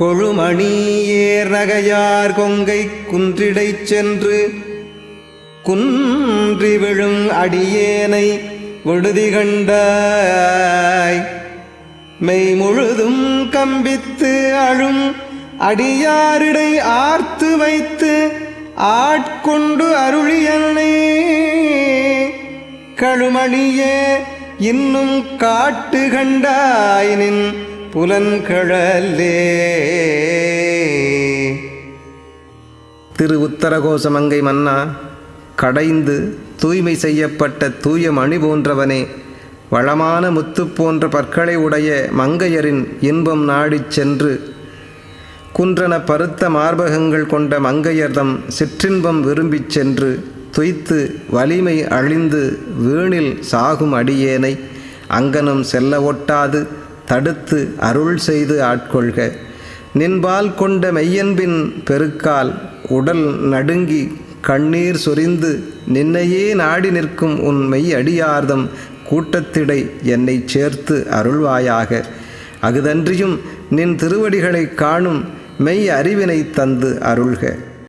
கொழுமணி ஏர் நகையார் கொங்கை குன்றிடை சென்று குன்றி விழும் அடியேனை விடுதி கண்டாய் மெய் முழுதும் கம்பித்து அழும் அடியாரிடை ஆர்த்து வைத்து ஆட்கொண்டு அருளியனே. கழுமணியே இன்னும் காட்டு கண்டாயினின் புலன்கழலே. திரு உத்தரகோசமங்கை மன்னா கடைந்து தூய்மை செய்யப்பட்ட தூய மணி போன்றவனே வளமான முத்து போன்ற பற்களை உடைய மங்கையரின் இன்பம் நாடிச் சென்று குன்றன பருத்த மார்பகங்கள் கொண்ட மங்கையர்தம் சிற்றின்பம் விரும்பிச் சென்று துய்த்து வலிமை அழிந்து வீணில் சாகும் அடியேனை அங்கனம் செல்ல ஒட்டாது தடுத்து அருள் செய்து ஆட்கொள்க. நின்பால் கொண்ட மெய்யன்பின் பெருக்கால் உடல் நடுங்கி கண்ணீர் சொரிந்து நின்னையே நாடி நிற்கும் உன் மெய் அடியார்தம் கூட்டத்திடை என்னை சேர்த்து அருள்வாயாக. அகுதன்றியும் நின் திருவடிகளைக் காணும் மெய் அறிவினை தந்து அருள்க.